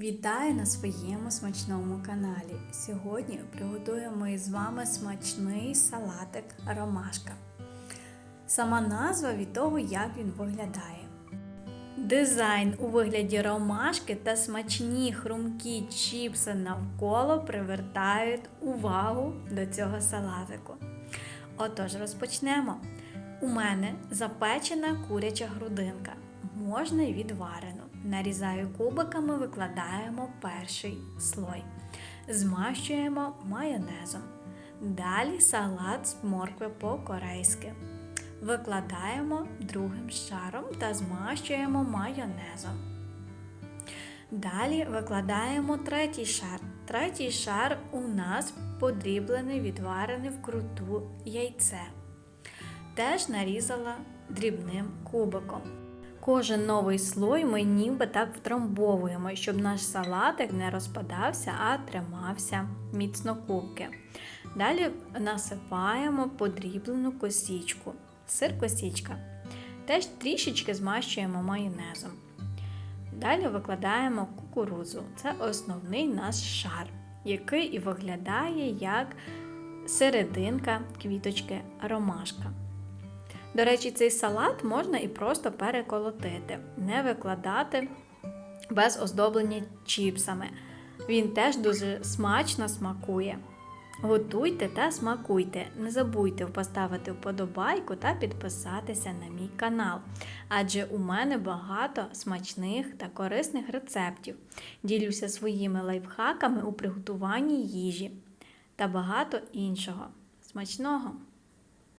Вітаю на своєму смачному каналі. Сьогодні приготуємо із вами смачний салатик ромашка. Сама назва від того, як він виглядає. Дизайн у вигляді ромашки та смачні хрумкі чіпси навколо привертають увагу до цього салатику. Отож, розпочнемо. У мене запечена куряча грудинка, можна й відварену. Нарізаю кубиками, викладаємо перший слой. Змащуємо майонезом. Далі салат з моркви по-корейськи. Викладаємо другим шаром та змащуємо майонезом. Далі викладаємо третій шар. Третій шар у нас подріблений, відварений вкруту яйце. Теж нарізала дрібним кубиком. Кожен новий слой ми ніби так втрамбовуємо, щоб наш салатик не розпадався, а тримався міцно кубки. Далі насипаємо подріблену косічку, сир косічка. Теж трішечки змащуємо майонезом. Далі викладаємо кукурудзу. Це основний наш шар, який і виглядає як серединка квіточки ромашка. До речі, цей салат можна і просто переколотити, не викладати без оздоблення чіпсами. Він теж дуже смачно смакує. Готуйте та смакуйте. Не забудьте поставити вподобайку та підписатися на мій канал, адже у мене багато смачних та корисних рецептів. Ділюся своїми лайфхаками у приготуванні їжі та багато іншого. Смачного!